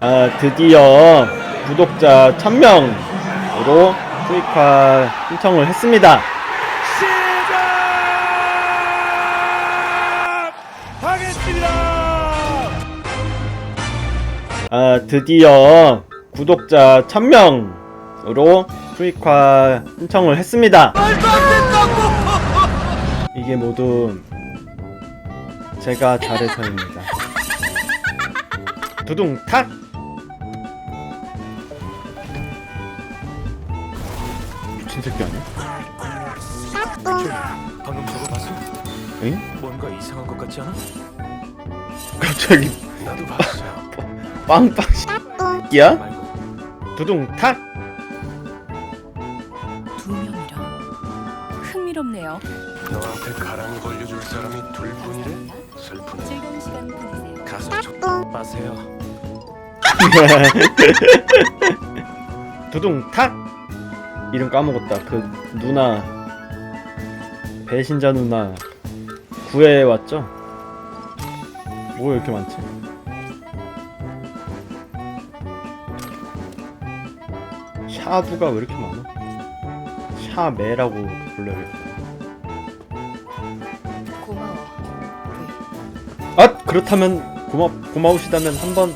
아, 드디어 구독자 1000명으로 수익화 신청을 했습니다. 시작하겠습니다. 아, 드디어 구독자 1000명으로 수익화 신청을 했습니다. 이게 모두 제가 잘해서입니다. 두둥 탁! 미친 새끼 아니야? 방금 저거 봤어? 응? 뭔가 이상한 것 같지 않아? 갑자기 나도 봤어요. 빵빵 야 말고 두둥 탁! 두 명이라 흥미롭네요. 너한테 가랑이 걸려줄 사람이 둘뿐이래? 슬프네. 즐거운 시간 보내세요. 가서 좀 마세요. 두둥 탁! 이름 까먹었다. 그 누나 배신자 누나 구해 왔죠? 뭐 이렇게 많지? 샤부가 왜 이렇게 많아? 샤메라고 불러야겠다. 고마워. 아 그렇다면 고마 고마우시다면 한번